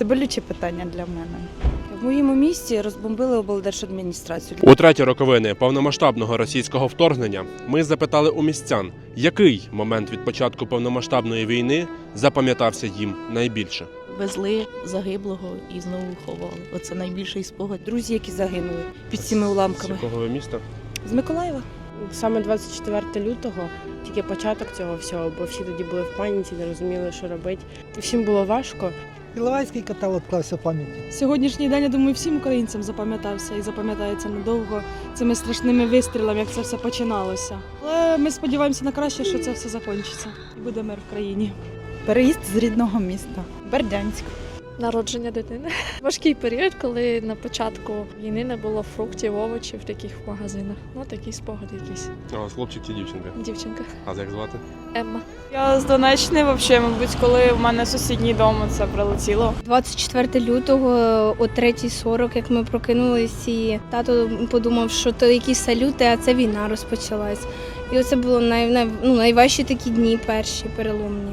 Це болюче питання для мене. В моєму місті розбомбили облдержадміністрацію. У треті роковини повномасштабного російського вторгнення ми запитали у містян, який момент від початку повномасштабної війни запам'ятався їм найбільше. Везли загиблого і знову ховали. Оце найбільший спогад. Друзі, які загинули під цими уламками. З якого ви міста? З Миколаєва. Саме 24 лютого, тільки початок цього всього, бо всі тоді були в паніці, не розуміли, що робити. Всім було важко. Іловайський каталог відклався в пам'яті. Сьогоднішній день, я думаю, всім українцям запам'ятався і запам'ятається надовго цими страшними вистрілами, як це все починалося. Але ми сподіваємося на краще, що це все закінчиться і буде мир в країні. Переїзд з рідного міста. Бердянськ. Народження дитини. Важкий період, коли на початку війни не було фруктів, овочів в таких магазинах. Ну такий спогад якийсь. А у вас хлопчик чи дівчинка? Дівчинка А як звати? Емма. Я з Донеччини, взагалі, мабуть, коли в мене сусідній дом це прилетіло. 24 лютого о 3.40, як ми прокинулись, і тато подумав, що то якісь салюти, а це війна розпочалась. І оце було най, най, ну, найважчі такі дні, перші переломні.